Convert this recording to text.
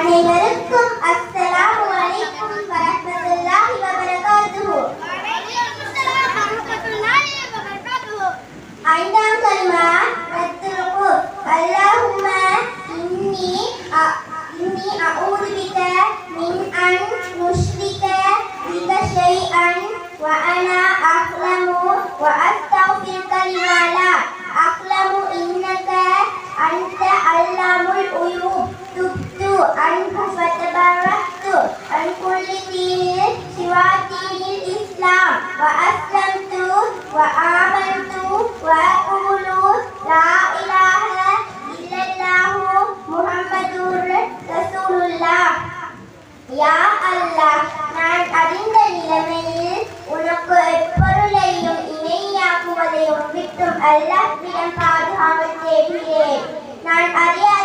அனைவருக்கும் அஸ்ஸலாமு அலைக்கும் வரஹ்மத்துல்லாஹி வபரகாத்துஹு. ஐந்தாம் கலிமா ரத்துலுகு அல்லாஹும்ம இன்னி இன்னி அஊது பிக மின் அன் முஷ்ரிக பிக ஷைஅன் வ அனா அஹ்லமு வ அஸ்த யா அல்லாஹ் நான் அறிந்த நிலைமையில் உனக்கு எப்பொருளையும் இணையாக்குவதையும் விட்டும் அல்லாஹ்விடம் பாதுகாப்பு தேடுகிறேன். நான் அறியாதவற்றிற்காக